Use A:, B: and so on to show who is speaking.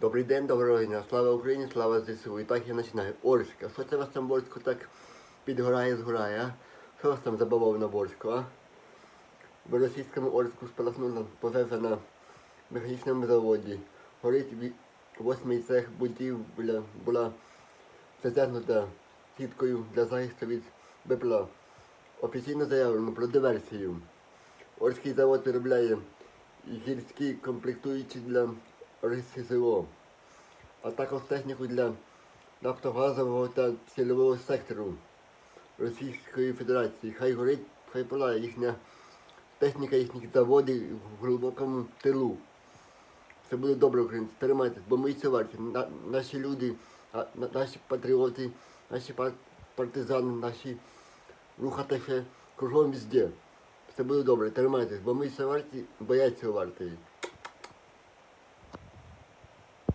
A: Добрий день, доброго дня. Слава Україні, слава ЗСУ. І так я починаю. Орська, що це вас там Борську так підгорає, згорає, а? Що вас там забавов на Борську, а? В російському Орську спалахнула пожежа на механічному заводі. Горить восьмий цех будівля була затягнута сіткою для захисту від БПЛА. Офіційно заявлено про диверсію. Орський завод виробляє гірські комплектуючі для РСЗО, а також техніку для нафтогазового та цільового сектору Російської Федерації. Хай горить, хай палає їхня техніка їхніх заводів в глибокому тилу. Все буде добре, українці, тримайтесь, бо ми це варті. На, наші люди, наші патріоти, наші пар- партизани, наші рухатися кругом везде. Все буде добре, тримайтесь, бо ми це варті, бояться варті.